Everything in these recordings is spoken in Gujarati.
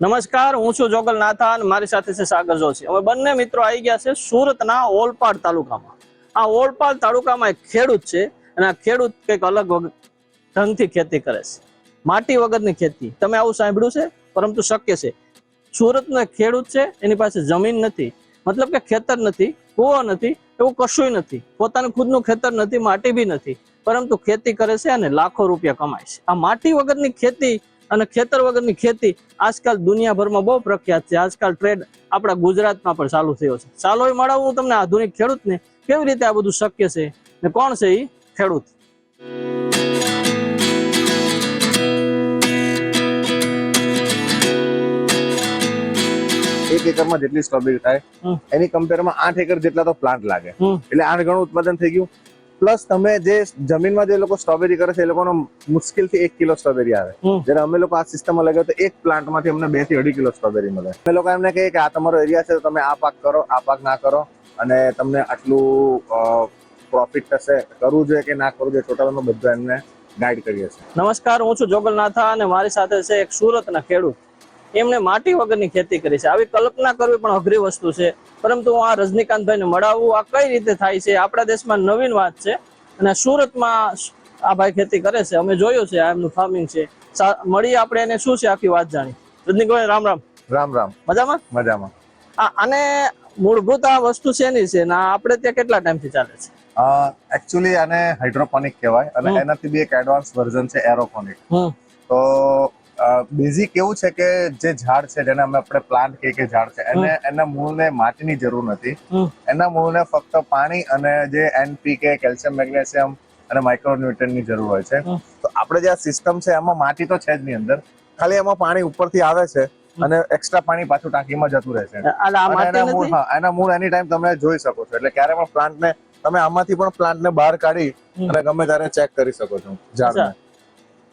નમસ્કાર, હું છું જોગલ નાથા અને મારી સાથે છે સાગર જોશી. અમે બંને મિત્રો આવી ગયા છે સુરતના ઓલપાડ તાલુકામાં. આ ઓલપાડ તાલુકામાં એક ખેડૂત છે અને આ ખેડૂત કંઈક અલગ ઢંગથી ખેતી કરે છે. માટી વગરની ખેતી. તમે આવું સાંભળ્યું છે? પરંતુ શક્ય છે. સુરતનો ખેડૂત છે, એની પાસે જમીન નથી. મતલબ કે ખેતર નથી, કૂવો નથી, એવું કશુંય નથી. પોતાનું ખુદનું ખેતર નથી, માટી બી નથી. પરંતુ ખેતી કરે છે અને લાખો રૂપિયા કમાય છે. આ માટી વગરની ખેતી અને ખેતર વગરની ખેતી આજકાલ દુનિયાભરમાં બહુ પ્રખ્યાત છે. આજકાલ ટ્રેડ આપણા ગુજરાતમાં પણ ચાલુ થયો છે. ચાલો એ મળાવું તમને આધુનિક ખેડૂતને કેવી રીતે આ બધું શક્ય છે ને કોણ છે એ ખેડૂત? એક એકરમાં જેટલી સ્ટ્રોબેરી થાય. એની કમ્પેરમાં આઠ એકર જેટલા તો પ્લાન્ટ લાગે. એટલે આઠ ગણું ઉત્પાદન થઈ ગયું. પ્લસ તમે જે જમીનમાં જે લોકો સ્ટ્રોબેરી કરે છે એ લોકોનો મુશ્કેલથી એક કિલો સ્ટ્રોબેરી આવે. જ્યારે અમે લોકો આ સિસ્ટમમાં લગાવ્યો તો એક પ્લાન્ટમાંથી અમને બેથી અઢી કિલો સ્ટ્રોબેરી મળે. અમે લોકો એમને કહીએ કે આ તમારો એરિયા છે તો તમે આ પાક કરો આ પાક ના કરો અને તમને આટલું પ્રોફિટ થશે. કરવું જોઈએ કે ના કરવું જોઈએ ટોટલ અમે બધું એમને ગાઈડ કરીએ છીએ. નમસ્કાર હું છું જોગલનાથા અને મારી સાથે છે એક સુરતના ખેડૂત. એમણે માટી વગરની ખેતી કરી છે. આવી કલ્પના કરવી પણ અઘરી વસ્તુ છે. પરંતુ હું આ રજનીકાંતભાઈને મળાવું. આ કઈ રીતે થાય છે? આપણા દેશમાં નવીન વાત છે અને સુરતમાં આ ભાઈ ખેતી કરે છે. અમે જોયું છે આ એમનું ફાર્મિંગ છે. મળીએ આપણે એને શું છે આખી વાત જાણી. રજનીકભાઈ રામ રામ. રામ રામ. મજામાં? મજામાં. આ અને મૂળભૂત આ વસ્તુ શેની છે ને આપણે ત્યાં કેટલા ટાઈમથી ચાલે છે? એકચ્યુઅલી આને હાઇડ્રોપોનિક કહેવાય અને એનાથી બી એક એડવાન્સ વર્ઝન છે એરોપોનિક તો બેઝિક એવું છે કે જે ઝાડ છે જેને અમે આપણે પ્લાન્ટ કહીએ કે ઝાડ છે એને એના મૂળને માટીની જરૂર નથી. એના મૂળને ફક્ત પાણી અને જે એનપીકે કેલ્શિયમ મેગ્નેશિયમ અને માઇક્રોન્યુટ્રનની જરૂર હોય છે. તો આપણે જે આ સિસ્ટમ છે એમાં માટી તો છે જ નહીં અંદર. ખાલી એમાં પાણી ઉપરથી આવે છે અને એક્સ્ટ્રા પાણી પાછું ટાંકીમાં જતું રહે છે. મૂળ હા એના મૂળ એની ટાઈમ તમે જોઈ શકો છો. એટલે ક્યારે પણ પ્લાન્ટને તમે આમાંથી પણ પ્લાન્ટને બહાર કાઢી અને ગમે ત્યારે ચેક કરી શકો છો ઝાડને.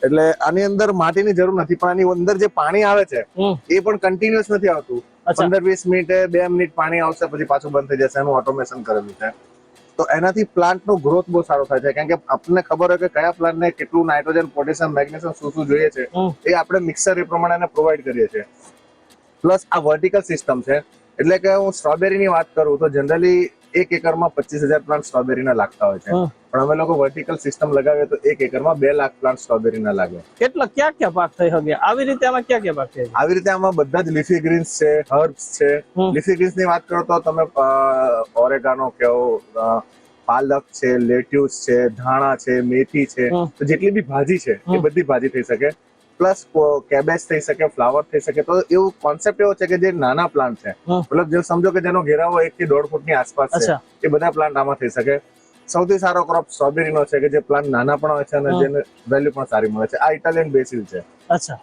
એટલે આની અંદર માટીની જરૂર નથી પણ આની અંદર જે પાણી આવે છે એ પણ કન્ટિન્યુઅસ નથી આવતું. પંદર વીસ મિનિટે બે મિનિટ પાણી આવશે પછી પાછું બંધ થઈ જશે એનું ઓટોમેશન કરેલું છે. તો એનાથી પ્લાન્ટનો ગ્રોથ બહુ સારો થાય છે કારણ કે આપણને ખબર હોય કે કયા પ્લાન્ટને કેટલું નાઇટ્રોજન પોટેશિયમ મેગ્નેશિયમ શું શું જોઈએ છે એ આપણે મિક્સર એ પ્રમાણે એને પ્રોવાઈડ કરીએ છીએ. પ્લસ આ વર્ટિકલ સિસ્ટમ છે એટલે કે હું સ્ટ્રોબેરીની વાત કરું તો જનરલી એક એકરમાં પચીસ હજાર પ્લાન્ટ સ્ટ્રોબેરીના લાગતા હોય છે. પણ અમે લોકો વર્ટિકલ સિસ્ટમ લગાવીએ તો એક એકરમાં બે લાખ પ્લાન્ટ સ્ટ્રોબેરીના લાગે. કેટલા ક્યાં ક્યાં પાક થઈ શકે આવી રીતે આમાં ક્યાં ક્યાં પાક થઈ આવી રીતે આમાં બધા જ લીફી ગ્રીન્સ છે હર્બ્સ છે. લીફી ગ્રીન્સની વાત કરો તો તમે ઓરેગાનો કેવો પાલક છે લેટ્યુસ છે ધાણા છે મેથી છે તો જેટલી બી ભાજી છે એ બધી ભાજી થઈ શકે. પ્લસ કેબેજ થઈ શકે ફ્લાવર થઈ શકે તો એવું કોન્સેપ્ટ એવો છે કે જે નાના પ્લાન્ટ છે. મતલબ જે સમજો કે જેનો ઘેરાવો એક થી દોઢ ફૂટની આસપાસ છે એ બધા પ્લાન્ટ આમાં થઈ શકે. સૌથી સારો ક્રોપ સ્ટ્રોબેરીનો છે કે જે પ્લાન્ટ નાના પણ હોય છે અને જેને વેલ્યુ પણ સારી મળે છે. આ ઇટાલિયન બેસિલ છે. અચ્છા.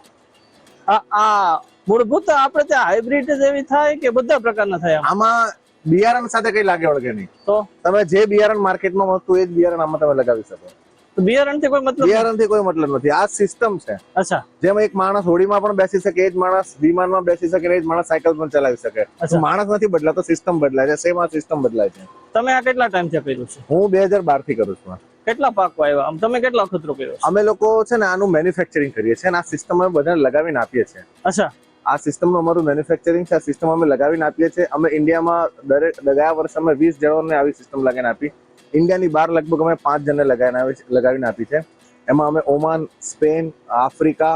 આ મૂળભૂત આપણે ત્યાં હાઇબ્રિડ જેવી થાય કે બધા પ્રકારના થાય આમાં? બિયારણ સાથે કઈ લાગે વળગે નહીં. તો? તમે જે બિયારણ માર્કેટમાં મળતું એ જ બિયારણ આમાં તમે લગાવી શકો. બિયારણથી કોઈ મતલબ બિયારણથી કોઈ મતલબ નથી. આ સિસ્ટમ છે. અચ્છા. જેમ એક માણસ હોડીમાં પણ બેસી શકે એ જ માણસ વિમાનમાં બેસી શકે એ જ માણસ સાયકલ પણ ચલાવી શકે. માણસ નથી બદલાતો સિસ્ટમ બદલાય છે. સેમ આ સિસ્ટમ બદલાય છે. તમે આ કેટલા ટાઈમથી કર્યું છે? હું બે હજાર બારથી કરું છું. કેટલા પાક આવ્યા? આમ તમે કેટલા ખતરો કર્યો અમે લોકો છે ને આનું મેન્યુફેક્ચરિંગ કરીએ છીએ અને આ સિસ્ટમ અમે બધાને લગાવીને આપીએ છીએ. અચ્છા. આ સિસ્ટમનું અમારું મેન્યુફેક્ચરિંગ છે. આ સિસ્ટમ અમે લગાવીને આપીએ છીએ. અમે ઇન્ડિયામાં દરેક ગયા વર્ષે અમે વીસ જણોને આવી સિસ્ટમ લગાવીને આપી. ઇન્ડિયાની બહાર લગભગ અમે પાંચ જણને લગાવીને આવી લગાવીને આપી છે. એમાં અમે ઓમાન સ્પેન આફ્રિકા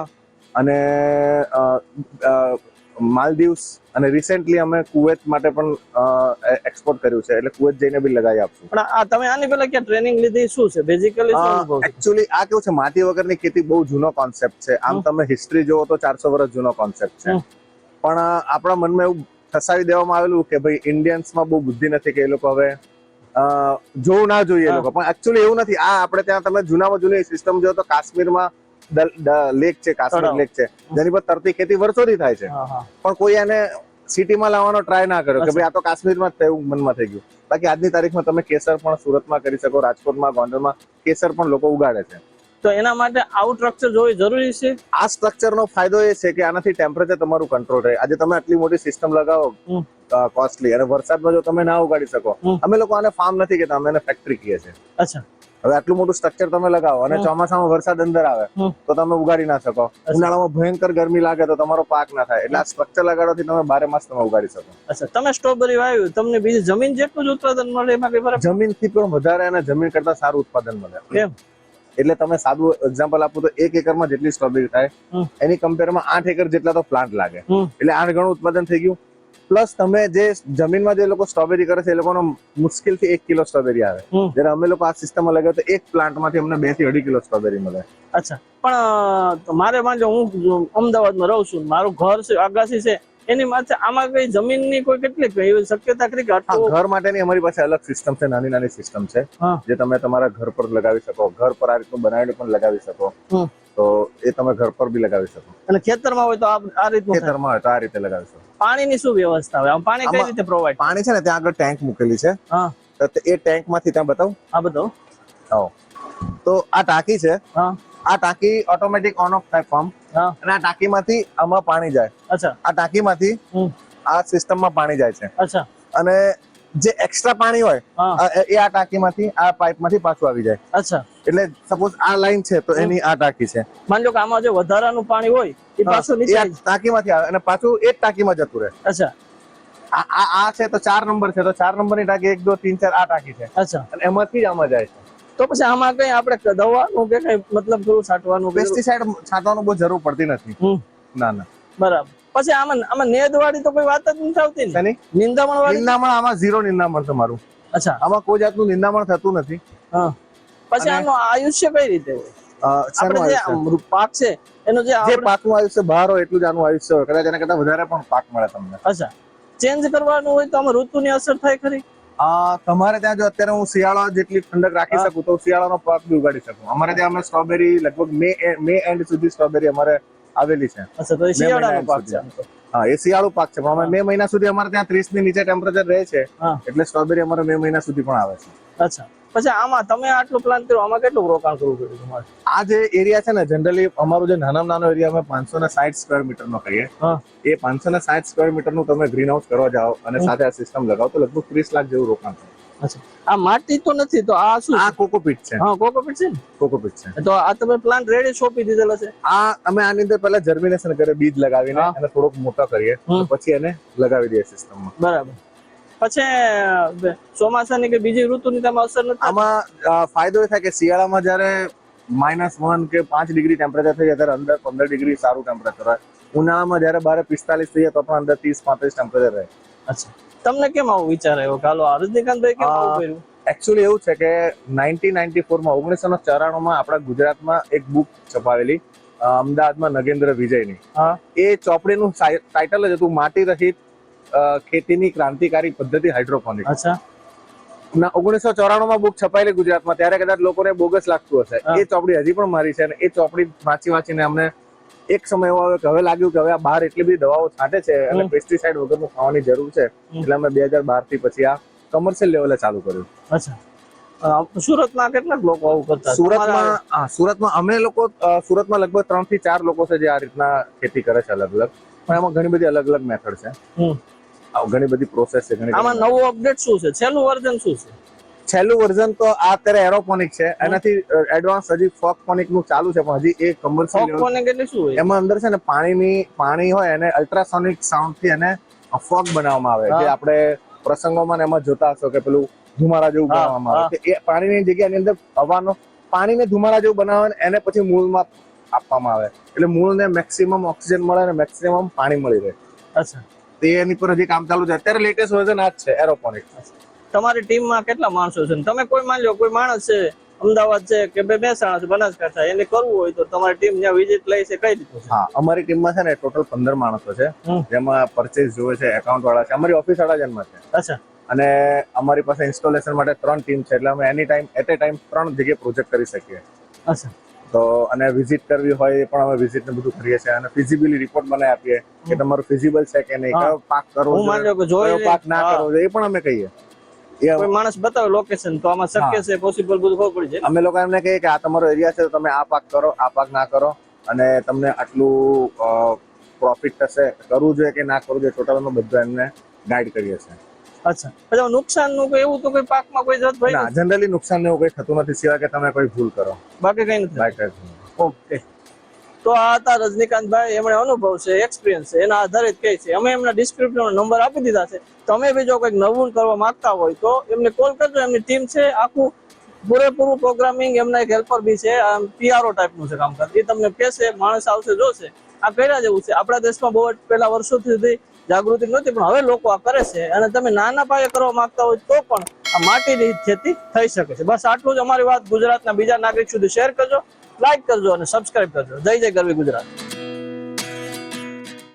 અને માલદીવ્સ અને રિસેન્ટલી અમે કુવેત માટે પણ એક્સપોર્ટ કર્યું છે. એટલે કુવેત જઈને બી લગાવી આપશું. પણ આ તમે આની પહેલા ક્યાં ટ્રેનિંગ લીધી? શું છે? બેઝિકલી એકચ્યુઅલી આ કેવું છે? માટી વગરની ખેતી બહુ જૂનો કોન્સેપ્ટ છે. આમ તમે હિસ્ટ્રી જોવો તો ચારસો વર્ષ જૂનો કોન્સેપ્ટ છે. પણ આપણા મનમાં એવું ફસાવી દેવામાં આવેલું કે ભાઈ ઇન્ડિયન્સમાં બહુ બુદ્ધિ નથી કે એ લોકો હવે જોવું ના જોઈએ લોકો. પણ એકચ્યુઅલી એવું નથી. આ આપણે ત્યાં તમે જૂનામાં જૂની સિસ્ટમ જો તો કાશ્મીરમાં લેક છે કાશ્મીર લેક છે. જેની પર તરતી ખેતી વર્ષોથી થાય છે. પણ કોઈ એને સિટીમાં લાવવાનો ટ્રાય ના કર્યો કે ભાઈ આ તો કાશ્મીરમાં જ થયું મનમાં થઈ ગયું. બાકી આજની તારીખમાં તમે કેસર પણ સુરતમાં કરી શકો રાજકોટમાં ગોંડલમાં કેસર પણ લોકો ઉગાડે છે. તો એના માટે આવું સ્ટ્રક્ચર જોવું જરૂરી છે? આ સ્ટ્રક્ચરનો ફાયદો એ છે કે આનાથી ટેમ્પરેચર તમારું કંટ્રોલ રહે. આજે તમે આટલી મોટી સિસ્ટમ લગાવો કોસ્ટલી અને વરસાદમાં જો તમે ના ઉગાડી શકો અમે લોકો આને ફાર્મ નથી કહેતા અમે એને ફેક્ટરી કહીએ છીએ. અચ્છા. હવે આટલું મોટું સ્ટ્રક્ચર તમે લગાવો અને ચોમાસામાં વરસાદ અંદર આવે તો તમે ઉગાડી ના શકો. ઉનાળામાં ભયંકર ગરમી લાગે તો તમારો પાક ના થાય. એટલે આ સ્ટ્રક્ચર લગાડવાથી તમે બારે માસ તમે ઉગાડી શકો. અચ્છા. તમે સ્ટ્રોબેરી વાવ્યું તમને બીજી જમીન જેટલું જ ઉત્પાદન મળે એમાં જમીનથી પણ વધારે અને જમીન કરતા સારું ઉત્પાદન મળે. કેમ? એટલે તમે સાદું એક્ઝામ્પલ આપો તો એક એકરમાં જેટલી સ્ટ્રોબેરી થાય એની કમ્પેરમાં આઠ એકર જેટલા તો પ્લાન્ટ લાગે. એટલે આઠ ગણું ઉત્પાદન થઈ ગયું. પ્લસ તમે જે જમીનમાં જે લોકો સ્ટ્રોબેરી કરે છે એ લોકોનો મુશ્કેલથી એક કિલો સ્ટ્રોબેરી આવે. જયારે અમે લોકો આ સિસ્ટમમાં લગાવે તો એક પ્લાન્ટમાંથી અમને બેથી અઢી કિલો સ્ટ્રોબેરી મળે. અચ્છા. પણ મારે માનજો હું અમદાવાદમાં રહું છું. મારું ઘર છે આગાસી છે. એની માથે આમાં કઈ જમીનની કોઈ કેટલી એવી શક્યતા ખરી કે ઘર માટેની અમારી પાસે અલગ સિસ્ટમ છે નાની નાની સિસ્ટમ છે જે તમે તમારા ઘર પર લગાવી શકો. ઘર પર આ રીતનું બનાવીને પણ લગાવી શકો. તો એ તમે ઘર પર બી લગાવી શકો. અને ખેતરમાં હોય તો આ રીતનું ખેતરમાં હોય તો આ રીતે લગાવી શકો. પાણીની શું વ્યવસ્થા હોય? પાણી કઈ રીતે પ્રોવાઈડ પાણી છે ને ત્યાં આગળ ટેન્ક મૂકેલી છે. તો એ ટેન્કમાંથી ત્યાં બતાવું? આ બતાવો. તો આ ટાંકી છે. હા. આ ટાંકી ઓટોમેટિક ઓન ઓફ થાય પંપ અને આ ટાંકીમાંથી આમાં પાણી જાય. અચ્છા. આ ટાંકીમાંથી આ સિસ્ટમમાં પાણી જાય છે. અચ્છા. અને જે એક્સ્ટ્રા પાણી હોય એ આ ટાંકીમાંથી આ પાઇપમાંથી પાછું આવી જાય. અચ્છા. એટલે સપોઝ આ લાઈન છે તો એની આ ટાંકી છે. માનજો કે આમાં જે વધારાનું પાણી હોય એ પાછું નીચે ટાંકીમાંથી આવે અને પાછું એ જ ટાંકીમાં જતું રહે. અચ્છા. આ આ આ છે તો ચાર નંબર છે તો ચાર નંબરની ટાંકી એક દો તીન ચાર આ ટાંકી છે. અચ્છા. અને એમાંથી જ આમાં જાય છે. તો પછી આમાં કઈ આપણે દવાનું કે કઈ મતલબ થોડું છાંટવાનું પેસ્ટિસાઇડ છાંટવાનું બહુ જરૂર પડતી નથી. ના ના. બરાબર. પછી આમાં આમાં નેદ વાળી તો કોઈ વાત જ નથી આવતી ને? નિંદામણ વાળી નિંદામણ આમાં ઝીરો નિંદામણ છે મારું. અચ્છા. આમાં કોઈ જાતનું નિંદામણ થતું નથી. હા. પછી આનું આયુષ્ય કઈ રીતે હોય? પાક છે એનો જે જે પાકનું આયુષ્ય બહાર હોય એટલું જ આનું આયુષ્ય હોય. કદાચ એના કરતા વધારે પણ પાક મળે તમને. અચ્છા. ચેન્જ કરવાનું હોય તો આમાં ઋતુની અસર થાય ખરી? તમારે ત્યાં જો અત્યારે હું શિયાળા જેટલી ઠંડક રાખી શકું તો શિયાળાનો પાક બી ઉગાડી શકું. અમારે ત્યાં અમે સ્ટ્રોબેરી લગભગ મે મે એન્ડ સુધી સ્ટ્રોબેરી અમારે આવેલી છે. અચ્છા તો શિયાળાનો પાક છે હા એ શિયાળુ પાક છે પણ અમે મે મહિના સુધી અમારે ત્યાં ત્રીસની નીચે ટેમ્પરેચર રહે છે. એટલે સ્ટ્રોબેરી અમારે મે મહિના સુધી પણ આવે છે. અચ્છા. પછી આમાં તમે આટલું પ્લાન કર્યું આમાં કેટલું રોકાણ કરવું પડ્યું તમારે? આ જે એરિયા છે ને જનરલી અમારું જે નાનામાં નાનો એરિયા અમે પાંચસો ને સાઠ સ્ક્વેર મીટર નો કહીએ. એ પાંચસો ને સાઠ સ્ક્વેર મીટરનું તમે ગ્રીન હાઉસ કરવા જાઓ અને સાથે આ સિસ્ટમ લગાવો તો લગભગ ત્રીસ લાખ જેવું રોકાણ થાય. આ માટી તો નથી તો આ શું આ કોકોપીટ છે. હા કોકોપીટ છે કોકોપીટ છે. તો આ તમે પ્લાન્ટ રેડી સોંપી દીધેલો છે? આ અમે આની અંદર પહેલા જર્મિનેશન કરીએ બીજ લગાવીને. અને થોડોક મોટા કરીએ પછી એને લગાવી દઈએ સિસ્ટમમાં બરાબર. પછી ચોમાસાની કે બીજી ઋતુની તમે અસર નથી? આમાં ફાયદો એ થાય કે શિયાળામાં જ્યારે માઇનસ વન કે પાંચ ડિગ્રી ટેમ્પરેચર થઈ જાય ત્યારે અંદર પંદર ડિગ્રી સારું ટેમ્પરેચર હોય. ઉનાળામાં જ્યારે બારે પિસ્તાલીસ થઈ જાય તો પણ અંદર ત્રીસ પાંત્રીસ ટેમ્પરેચર રહે. અચ્છા. તમને કેમ આવું વિચાર આવ્યો? કાલો રજનીકાંતભાઈ કેમ આવું કર્યું? એકચ્યુઅલી એવું છે કે નાઇન્ટીન નાઇન્ટી ફોરમાં ઓગણીસો ને ચોરાણુંમાં આપણા ગુજરાતમાં એક બુક છપાવેલી અમદાવાદમાં નગેન્દ્ર વિજયની. એ ચોપડીનું ટાઇટલ જ હતું માટી રહિત ખેતીની ક્રાંતિકારી પદ્ધતિ હાઇડ્રોપોનિક અચ્છા. ઓગણીસો ચોરાણું માં બુક છપાયેલી ગુજરાતમાં ત્યારે કદાચ લોકોને બોગસ લાગતું હશે. એ ચોપડી હજી પણ મારી છે અને એ ચોપડી વાંચી વાંચીને અમને એક સમય એવો આવ્યો કે હવે લાગ્યું કે હવે આ બહાર એટલી બધી દવાઓ છાંટે છે અને પેસ્ટિસાઇડ વગરનું ખાવાની જરૂર છે. એટલે અમે બે હજાર બારથી પછી આ કમર્શિયલ લેવલે ચાલુ કર્યું. અચ્છા. સુરતમાં કેટલાક લોકો આવું કરતા સુરતમાં સુરતમાં અમે લોકો સુરતમાં લગભગ ત્રણથી ચાર લોકો છે જે આ રીતના ખેતી કરે છે અલગ અલગ પણ એમાં ઘણી બધી અલગ અલગ મેથડ છે ઘણી બધી પ્રોસેસ છે ઘણી આમાં નવું અપડેટ શું છે? છેલ્લું વર્ઝન શું છે? છેલ્લું વર્ઝન તો આ અત્યારે એરોપોનિક છે. એનાથી એડવાન્સ હજી ફોકપોનિકનું ચાલુ છે પણ હજી એ કમર્શિયલ ફોક એટલે શું હોય? એમાં અંદર છે ને પાણીની પાણી હોય એને અલ્ટ્રાસોનિક સાઉન્ડથી એને ફોક બનાવવામાં આવે. જે આપણે પ્રસંગોમાં એમાં જોતા હશો કે પેલું ધુમાડા જેવું બનાવવામાં આવે. એ પાણીની જગ્યાની અંદર હવાનો પાણીને ધુમાડા જેવું બનાવે એને પછી મૂળમાં આપવામાં આવે. એટલે મૂળને મેક્સિમમ ઓક્સિજન મળે અને મેક્સિમમ પાણી મળી રહે. અચ્છા. તે એની પર હજી કામ ચાલુ છે. અત્યારે લેટેસ્ટ વર્ઝન આ જ છે એરોપોનિક તમારી ટીમમાં કેટલા માણસો છે? તમે કોઈ માની લો કોઈ માણસ છે અમદાવાદ છે કે બે મહેસાણા છે બનાસકાંઠા એને કરવું હોય તો તમારી ટીમ જ્યાં વિઝિટ લઈ છે કઈ રીતે? હા અમારી ટીમમાં છે ને ટોટલ પંદર માણસો છે. જેમાં પરચેસ જોવે છે એકાઉન્ટ વાળા છે. અમારી ઓફિસ વાળા જન્મ છે. અચ્છા. અને અમારી પાસે ઇન્સ્ટોલેશન માટે ત્રણ ટીમ છે એટલે અમે એની ટાઈમ એટ એ ટાઈમ ત્રણ જગ્યાએ પ્રોજેક્ટ કરી શકીએ. અચ્છા. તો અને વિઝિટ કરવી હોય એ પણ અમે વિઝિટ ને બધું કરીએ છીએ અને ફિઝિબિલી રિપોર્ટ મને આપીએ કે તમારું ફિઝિબલ છે કે નહીં કયો પાક કરવો જોઈએ પાક ના કરવો જોઈએ એ પણ અમે કહીએ. કોઈ માણસ બતાવે લોકેશન તો આમાં શક્ય છે પોસિબલ બધું ખબર પડી જાય. અમે લોકો એમને કહીએ કે આ તમારો એરિયા છે તો તમે આ પાક કરો આ પાક ના કરો અને તમને આટલું પ્રોફિટ થશે કરવું જોઈએ કે ના કરવું જોઈએ ટોટલ અમે બધું એમને ગાઈડ કરીએ છીએ. અચ્છા. પછી નુકસાનનું કોઈ એવું તો કોઈ પાકમાં કોઈ જત ભાઈ ના જનરલી નુકસાન ને એવું કંઈ થતું નથી સિવાય કે તમે કોઈ ભૂલ કરો. બાકી કઈ નથી. Bye okay. તો આ હતા રજનીકાંતભાઈ એમણે અનુભવ છે એક્સપિરિયન્સ છે એના આધારિત કહે છે. અમે એમના ડિસ્ક્રિપ્શન નંબર આપી દીધા છે. તમે બી જો કંઈક નવું કરવા માંગતા હોય તો એમને કોલ કરજો એમની ટીમ છે આખું પૂરેપૂરું પ્રોગ્રામિંગ એમના એક હેલ્પર બી છે પીઆરઓ ટાઈપનું છે કામકાજ. એ તમને કહેશે માણસ આવશે જોશે. આ કર્યા જેવું છે. આપણા દેશમાં બહુ જ પહેલા વર્ષોથી સુધી જાગૃતિ નહોતી, પણ હવે લોકો આ કરે છે અને તમે નાના પાયે કરવા માંગતા હોય તો પણ આ માટીની ખેતી થઈ શકે છે. બસ આટલું જ અમારી વાત ગુજરાતના બીજા નાગરિક સુધી શેર કરજો, લાઈક કરજો અને સબસ્ક્રાઇબ કરજો. જય જય ગરવી ગુજરાત.